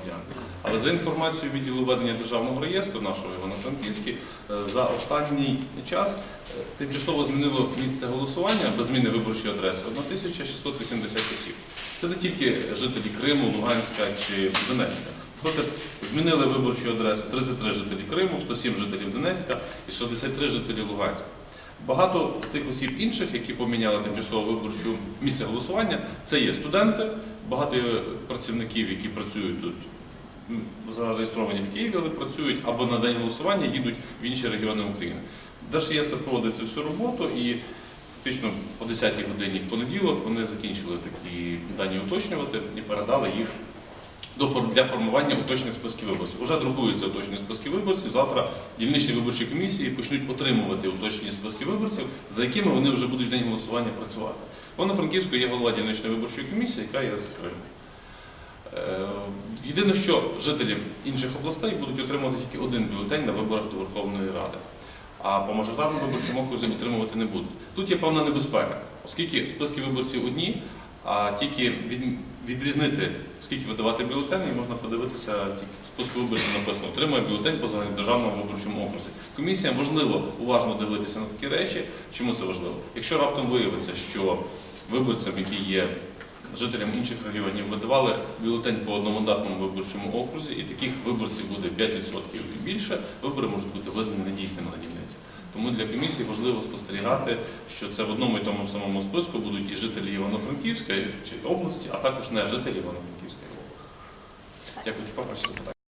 громадян. Але за інформацією відділу ведення державного реєстру нашого Івано-Франківський, е, за останній час е, тимчасово змінило місце голосування без зміни виборчої адреси 1680 осіб. Це не тільки жителі Криму, Луганська чи Донецька. Проте змінили виборчу адресу 33 жителі Криму, 107 жителів Донецька і 63 жителі Луганська. Багато з тих осіб інших, які поміняли тимчасово виборчу місце голосування, це є студенти, багато є працівників, які працюють тут, зареєстровані в Києві, але працюють або на день голосування їдуть в інші регіони України. Держреєстр проводить цю всю роботу і фактично о 10-й годині в понеділок вони закінчили такі дані уточнювати і передали їх для формування уточних списків виборців. Уже друкуються уточні списки виборців. Завтра дільничні виборчі комісії почнуть отримувати уточні списки виборців, за якими вони вже будуть в день голосування працювати. Вона Франківську є голова дільничної виборчої комісії, яка є з Криму. Е, Єдине, що жителі інших областей будуть отримувати тільки один бюлетень на виборах до Верховної Ради. А по мажоритарному виборчому окрузі отримувати не будуть. Тут є певна небезпека, оскільки списки виборців одні, а тільки від, відрізнити, скільки видавати бюлетенів, можна подивитися, тільки списку виборців написано, отримує бюлетень по загальнодержавному виборчому окрузі. Комісія можливо уважно дивитися на такі речі. Чому це важливо? Якщо раптом виявиться, що виборцям, які є жителям інших регіонів, видавали бюлетень по одномандатному виборчому окрузі, і таких виборців буде 5% і більше, вибори можуть бути визнані недійсними на дільниці. Тому для комісії важливо спостерігати, що це в одному і тому самому списку будуть і жителі Івано-Франківської області, а також не жителі Івано-Франківської області. Дякую, тепер запитання.